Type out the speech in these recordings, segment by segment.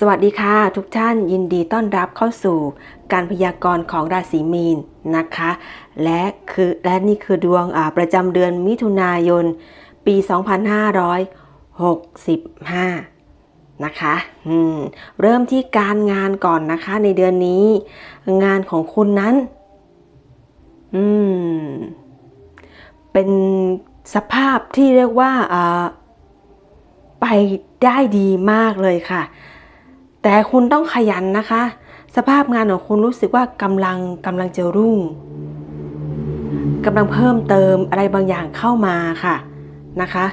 สวัสดีค่ะ ทุกท่านยินดีต้อนรับเข้าสู่การพยากรณ์ของราศีมีนนะคะ และคือและนี่คือดวงประจำเดือนมิถุนายน ปี 2565 นะคะเริ่มที่การงานก่อนนะคะในเดือนนี้ งานของคุณนั้นเป็นสภาพที่เรียกว่าไปได้ดีมากเลยค่ะ แต่คุณต้องขยันนะคะ สภาพงานของคุณรู้สึกว่ากำลังกำลังจะรุ่งกำลังเพิ่มเติมอะไรบางอย่างเข้ามาค่ะนะคะ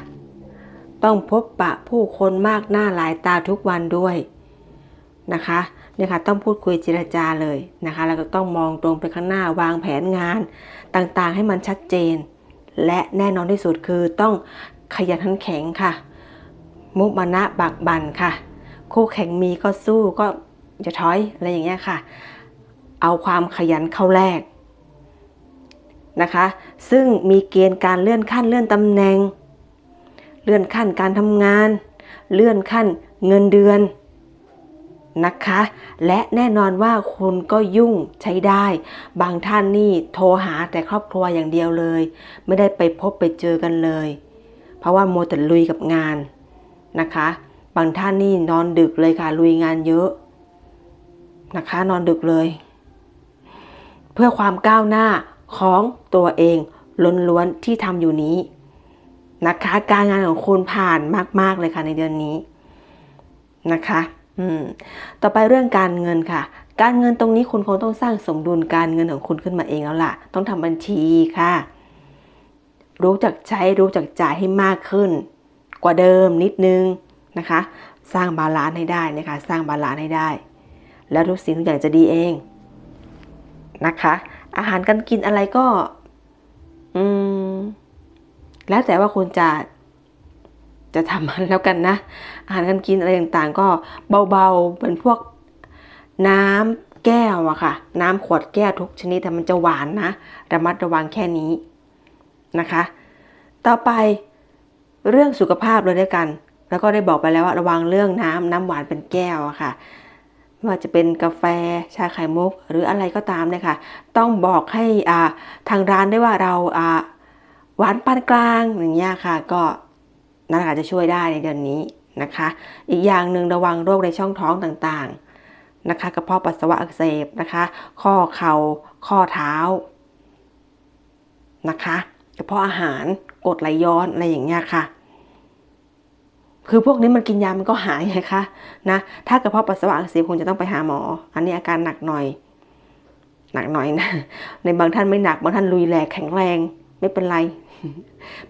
ต้องพบปะผู้คนมากหน้าหลายตาทุกวันด้วยนะคะเนี่ยค่ะต้องพูดคุยเจรจาเลยนะคะแล้วก็ต้องมองตรงไปข้างหน้าวางแผนงานต่างๆ ให้มันชัดเจน และแน่นอนที่สุดคือต้องขยันขันแข็งค่ะ มุมานะบักบันค่ะ คู่แข่งมีก็สู้ก็จะถอยอะไรอย่างเงี้ยค่ะ เอาความขยันเข้าแรกนะคะ ซึ่งมีเกณฑ์การเลื่อนขั้นเลื่อนตำแหน่ง เลื่อนขั้นการทำงาน เลื่อนขั้นเงินเดือนนะคะ และแน่นอนว่าคุณก็ยุ่งใช้ได้ บางท่านนี่โทรหาแต่ครอบครัวอย่างเดียวเลย ไม่ได้ไปพบไปเจอกันเลย เพราะว่าโมแต่ลุยกับงานนะคะ บางท่านนี่นอนดึกเลยค่ะลุยงานเยอะนะคะ นอนดึกเลย เพื่อความก้าวหน้าของตัวเองล้วนๆที่ทำอยู่นี้นะคะ การงานของคุณผ่านมาก ๆ เลยค่ะในเดือนนี้นะคะอืมต่อไปเรื่องการเงินค่ะ การเงินตรงนี้คุณคงต้องสร้างสมดุลการเงินของคุณขึ้นมาเองแล้วล่ะ ต้องทำบัญชีค่ะ รู้จักใช้รู้จักจ่ายให้มากขึ้น กว่าเดิมนิดนึง นะคะ สร้างบาลานซ์ให้ได้นะคะ สร้างบาลานซ์ให้ได้ แล้วทุกสิ่งทุกอย่างจะดีเองนะคะ อาหารการกินอะไรก็ อืม แล้วแต่ว่าคุณจะจะทำมันแล้วกันนะ อาหารการกินอะไรต่างๆ ก็เบาๆเป็นพวกน้ำแก้วอะค่ะ น้ำขวดแก้วทุกชนิดแต่มันจะหวานนะ ระมัดระวังแค่นี้นะคะ ต่อไปเรื่องสุขภาพเลยด้วยกัน แล้วก็ได้บอกไปแล้วว่าระวังเรื่องน้ำน้ำหวานเป็นแก้วค่ะไม่ว่าจะเป็นกาแฟชาไข่มุก หรืออะไรก็ตามเนี่ยค่ะ ต้องบอกให้อ่าทางร้านได้ว่าเราอ่าหวานปานกลางอย่างเงี้ยค่ะ ก็นั่นอาจจะช่วยได้ในเดือนนี้นะคะ อีกอย่างหนึ่งระวังโรคในช่องท้องต่างๆนะคะกระเพาะปัสสาวะอักเสบนะคะ ข้อเข่าข้อเท้านะคะกระเพาะอาหารกดไหลย้อนอะไรอย่างเงี้ยค่ะ คือพวกนี้มันกินยามันก็หายไงคะนะถ้ากระเพาะปัสสาวะอักเสบคงจะต้องไปหาหมอ อันนี้อาการหนักหน่อย หนักหน่อยนะในบางท่านไม่หนักบางท่านลุยแหลกแข็งแรง ไม่เป็นไร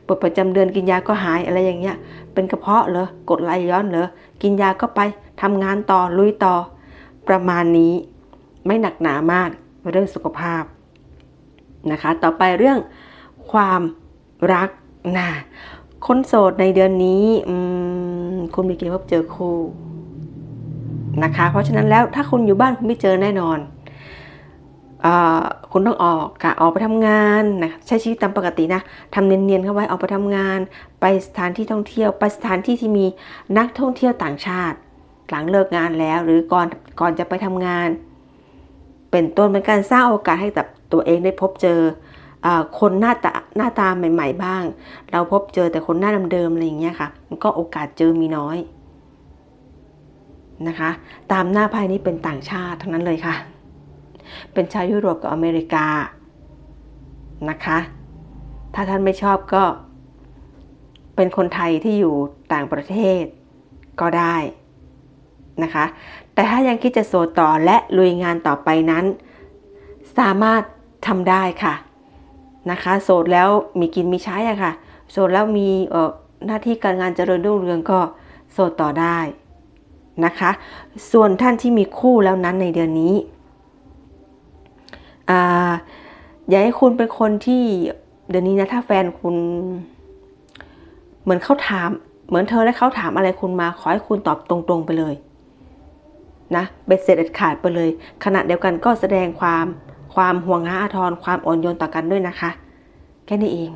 ปวดประจำเดือนกินยาก็หายอะไรอย่างเงี้ย เป็นกระเพาะเหรอกดไหลย้อนเหรอกินยาก็ไปทำงานต่อลุยต่อ ประมาณนี้ไม่หนักหนามากเรื่องสุขภาพนะคะ ต่อไปเรื่องความรักนะคนโสดในเดือนนี้ คุณมีเกณฑ์พบเจอคู่นะคะ เพราะฉะนั้นแล้วถ้าคุณอยู่บ้านคุณไม่เจอแน่นอนอคุณต้องออกค่ะออกไปทำงานนะใช้ชีวิตตามปกตินะทำเนียนๆเข้าไว้ออกไปทำงาน ไปสถานที่ท่องเที่ยว ไปสถานที่ที่มีนักท่องเที่ยวต่างชาติ หลังเลิกงานแล้ว หรือก่อนก่อนจะไปทำงาน เป็นต้นเป็นการสร้างโอกาสให้กับตัวเองได้พบเจอ คนหน้าตาหน้าตาใหม่ ๆ บ้าง เราพบเจอแต่คนหน้าเดิมๆอะไรอย่างเงี้ยค่ะ มันก็โอกาสเจอมีน้อยนะคะ ตามหน้าไพ่นี้เป็นต่างชาติทั้งนั้นเลยค่ะ เป็นชาวยุโรปกับอเมริกานะคะ ถ้าท่านไม่ชอบก็ เป็นคนไทยที่อยู่ต่างประเทศก็ได้นะคะ แต่ถ้ายังคิดจะโสดต่อและลุยงานต่อไปนั้น สามารถทำได้ค่ะ นะคะ โสดแล้วมีกินมีใช้อะค่ะ โสดแล้วมีหน้าที่การงานเจริญรุ่งเรืองก็โสดต่อได้นะคะ ส่วนท่านที่มีคู่แล้วนั้นในเดือนนี้ออยาให้คุณเป็นคนที่เดือนนี้นะถ้าแฟนคุณเหมือนเขาถาม เหมือนเธอและเขาถามอะไรคุณมาขอให้คุณตอบตรงๆไปเลยนะเบ็ดเสร็จเด็ดขาดไปเลย ขณะเดียวกันก็แสดงความ ความห่วงหาอาทรความอ่อนโยนต่อกันด้วยนะคะ แค่นี้เอง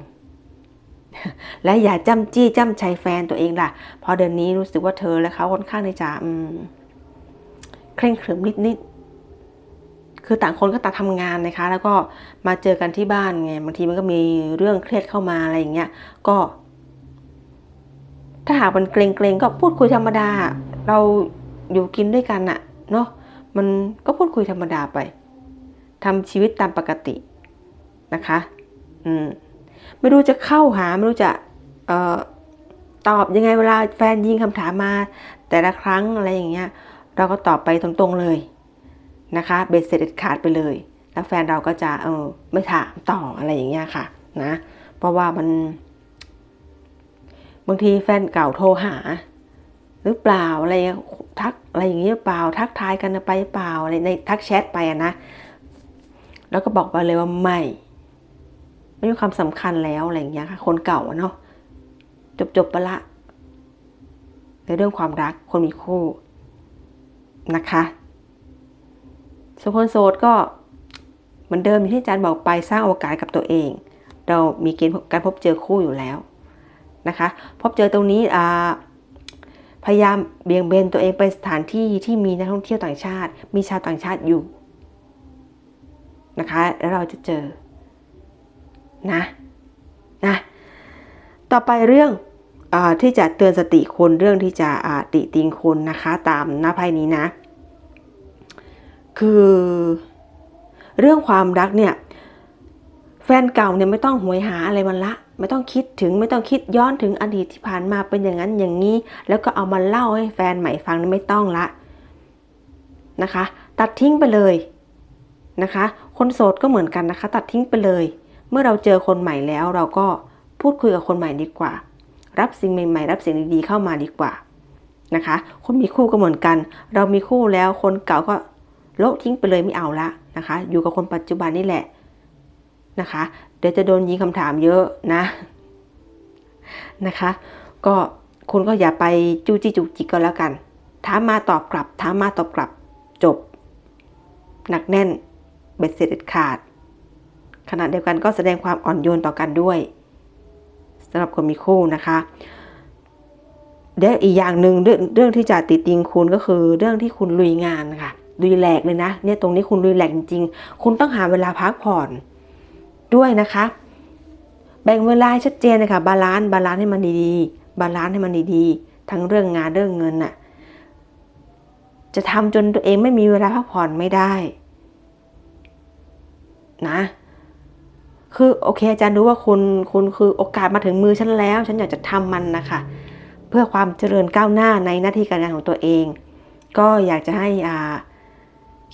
และอย่าจ้ำจี้จ้ำชัยแฟนตัวเองล่ะ พอเดือนนี้รู้สึกว่าเธอและเขาค่อนข้างในจะเคร่งขรึมนิดๆคือต่างคนก็ต่างทำงานนะคะ แล้วก็มาเจอกันที่บ้านไงบางทีมันก็มีเรื่องเครียดเข้ามาอะไรอย่างเงี้ย ก็ ถ้าหากมันเกรงๆก็พูดคุยธรรมดา เราอยู่กินด้วยกันอะเนาะมันก็พูดคุยธรรมดาไป ทำชีวิตตามปกตินะคะ อืม ไม่รู้จะเข้าหา ไม่รู้จะเอ่อตอบยังไงเวลาแฟนยิงคำถามมา แต่ละครั้งอะไรอย่างเงี้ย เราก็ตอบไปตรงๆเลยนะคะ เบ็ดเสร็จขาดไปเลย แล้วแฟนเราก็จะเออไม่ถามต่ออะไรอย่างเงี้ยค่ะ นะ เพราะว่ามันบางทีแฟนเก่าโทรหา หรือเปล่าอะไรทักอะไรอย่างเงี้ยเปล่า ทักทายกันไปเปล่าอะไรในทักแชทไปอะนะ แล้วก็บอกไปเลยว่าไม่ ไม่มีความสำคัญแล้วอะไรอย่างเงี้ยค่ะ คนเก่าเนาะจบจบๆไปละ ในเรื่องความรักคนมีคู่นะคะส่วนคนโสดก็เหมือนเดิมที่อาจารย์บอกไปสร้างโอกาสกับตัวเอง เรามีเกณฑ์การพบเจอคู่อยู่แล้วนะคะ พบเจอตรงนี้อ่าพยายามเบี่ยงเบนตัวเองไปสถานที่ที่มีนักท่องเที่ยวต่างชาติ มีชาวต่างชาติอยู่ นะคะ แล้วเราจะเจอนะนะต่อไปเรื่องอที่จะเตือนสติคนเรื่องที่จะติติงคนนะคะตามหน้าไพ่นี้นะ คือเรื่องความรักเนี่ยแฟนเก่าเนี่ยไม่ต้องหวยหาอะไรมันละ ไม่ต้องคิดถึงไม่ต้องคิดย้อนถึงอดีตที่ผ่านมาเป็นอย่างนั้นอย่างนี้ แล้วก็เอามาเล่าให้แฟนใหม่ฟังไม่ต้องละนะคะ ตัดทิ้งไปเลยนะคะ คนโสดก็เหมือนกันนะคะ ตัดทิ้งไปเลย เมื่อเราเจอคนใหม่แล้ว เราก็พูดคุยกับคนใหม่ดีกว่า รับสิ่งใหม่ ๆ รับสิ่งดีๆเข้ามาดีกว่านะคะ คนมีคู่ก็เหมือนกัน เรามีคู่แล้วคนเก่าก็โละทิ้งไปเลยไม่เอาละนะคะ อยู่กับคนปัจจุบันนี่แหละนะคะ เดี๋ยวจะโดนยิงคำถามเยอะนะนะคะ ก็คุณก็อย่าไปจู้จี้จุกจิกก็แล้วกัน ถามมาตอบกลับ ถามมาตอบกลับ จบ หนักแน่น เบ็ดเสร็จเด็ดขาด ขณะเดียวกันก็แสดงความอ่อนโยนต่อกันด้วยสำหรับคนมีคู่นะคะเดี๋ยวอีกอย่างหนึ่งเรื่องเรื่องที่จะติดติงคุณก็คือ เรื่องที่คุณลุยงานค่ะลุยแหลกเลยนะเนี่ยตรงนี้คุณลุยแหลกจริงๆ คุณต้องหาเวลาพักผ่อนด้วยนะคะ แบ่งเวลาชัดเจนนะคะบาลานซ์บาลานซ์ให้มันดีๆ บาลานซ์ให้มันดีๆ ทั้งเรื่องงานเรื่องเงินน่ะจะทำจนตัวเองไม่มีเวลาพักผ่อนไม่ได้ นะ คือโอเคอาจารย์รู้ว่าคุณคุณคือโอกาสมาถึงมือฉันแล้ว ฉันอยากจะทำมันนะคะเพื่อความเจริญก้าวหน้าในหน้าที่การงานของตัวเอง ก็อยากจะให้อ่า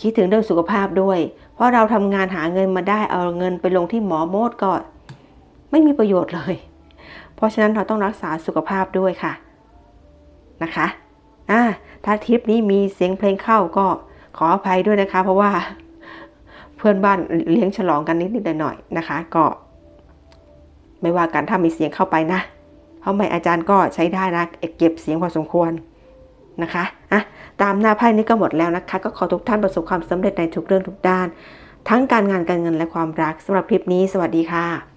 คิดถึงเรื่องสุขภาพด้วย เพราะเราทำงานหาเงินมาได้เอาเงินไปลงที่หมอโมดก็ไม่มีประโยชน์เลย เพราะฉะนั้นเราต้องรักษาสุขภาพด้วยค่ะนะคะอ่าถ้าทริปนี้มีเสียงเพลงเข้าก็ขออภัยด้วยนะคะ เพราะว่า พื่อนบ้านเลี้ยงฉลองกันนิดๆหน่อยๆนะคะ ก็ไม่ว่ากันถ้ามีเสียงเข้าไปนะ เพราะไม่อาจารย์ก็ใช้ได้นะเก็บเสียงพอสมควรนะคะอะตามหน้าไพ่นี้ก็หมดแล้วนะคะ ก็ขอทุกท่านประสบความสำเร็จในทุกเรื่องทุกด้าน ทั้งการงานการเงินและความรักสำหรับคลิปนี้ สวัสดีค่ะ